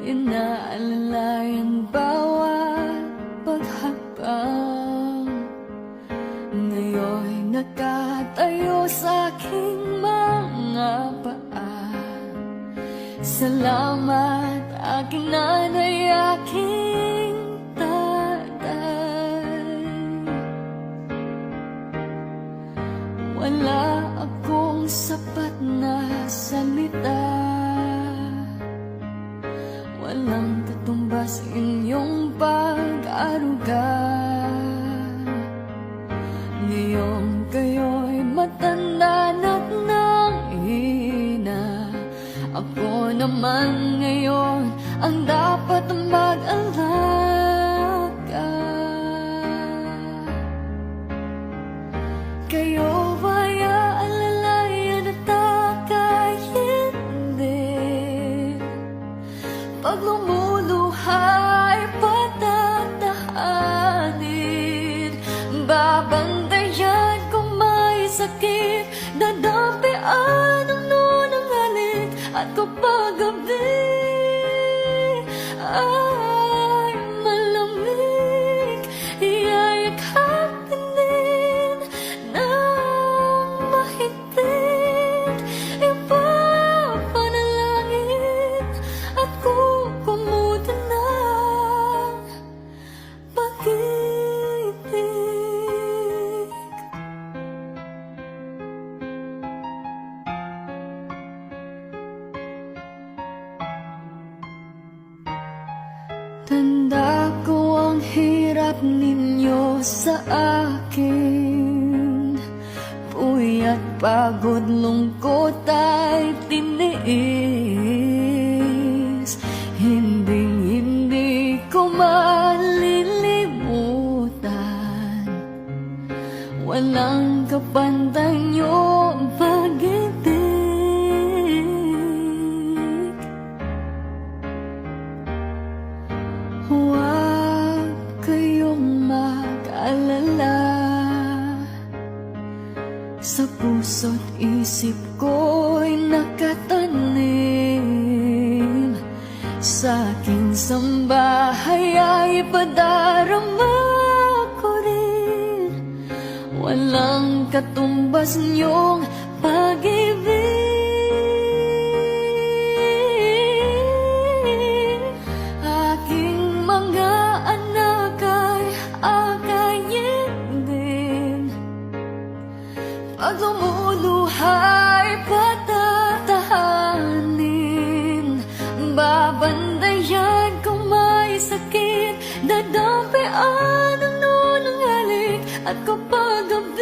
Inaalala yung bawat paghabang Ngayon'y nakatayo sa aking mga Salamat aking nanay, aking tatay. Wala akong sapat na salita. Walang katumbas inyong pag-aruga Ngayong kayo'y matanda na't nang ina. Ako naman ngayon ang dapat lumuluhay patatahanin Babantayan kung may sakit Dadampian ang nunang halik At kapag gabi Tanda ko ang hirap ninyo sa akin. Puyat, pagod, lungkot ay tiniis. Hindi, hindi ko malilimutan. Walang kapantay niyong Sa puso't isip ko'y nakatanim. Sa aking sambahay ay padarama ko rin. Walang katumbas niyong At kapag gabi